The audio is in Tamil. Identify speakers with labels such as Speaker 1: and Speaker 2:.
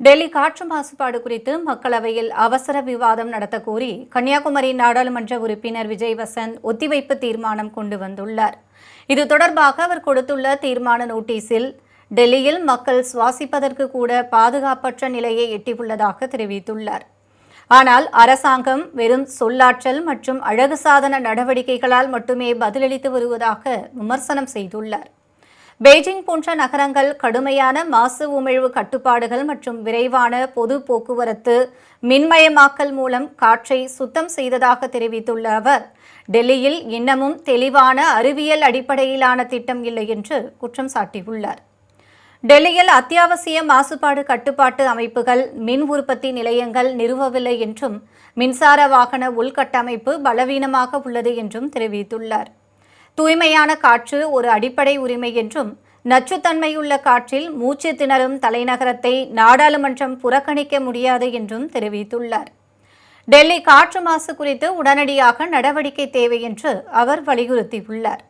Speaker 1: டெல்லி காற்று மாசுபாடு குறித்து மக்களவையில் அவசர விவாதம் நடத்தக்கோரி கன்னியாகுமரி நாடாளுமன்ற உறுப்பினர் விஜய் வசந்த் ஒத்திவைப்பு தீர்மானம் கொண்டு வந்துள்ளார். இது தொடர்பாக அவர் கொடுத்துள்ள தீர்மான நோட்டீஸில் டெல்லியில் மக்கள் சுவாசிப்பதற்கு கூட பாதுகாப்பற்ற நிலையை எட்டியுள்ளதாக தெரிவித்துள்ளார். ஆனால் அரசாங்கம் வெறும் சொல்லாற்றல் மற்றும் அழகு சாதன நடவடிக்கைகளால் மட்டுமே பதிலளித்து வருவதாக விமர்சனம் செய்துள்ளார். பெய்ஜிங் போன்ற நகரங்கள் கடுமையான மாசு உமிழ்வு கட்டுப்பாடுகள் மற்றும் விரைவான பொது போக்குவரத்து மின்மயமாக்கல் மூலம் காற்றை சுத்தம் செய்ததாக தெரிவித்துள்ள அவர் டெல்லியில் இன்னமும் தெளிவான அறிவியல் அடிப்படையிலான திட்டம் இல்லை என்று குற்றம் சாட்டியுள்ளார். டெல்லியில் அத்தியாவசிய மாசுபாடு கட்டுப்பாட்டு அமைப்புகள் மின் உற்பத்தி நிலையங்கள் நிறுவவில்லை என்றும் மின்சார வாகன உள்கட்டமைப்பு பலவீனமாக உள்ளது என்றும் தெரிவித்துள்ளார். தூய்மையான காற்று ஒரு அடிப்படை உரிமை என்றும் நச்சுத்தன்மையுள்ள காற்றில் மூச்சு திணறும் தலைநகரத்தை நாடாளுமன்றம் புறக்கணிக்க முடியாது என்றும் தெரிவித்துள்ளார். டெல்லி காற்று மாசு குறித்து உடனடியாக நடவடிக்கை தேவை என்று அவர் வலியுறுத்தியுள்ளார்.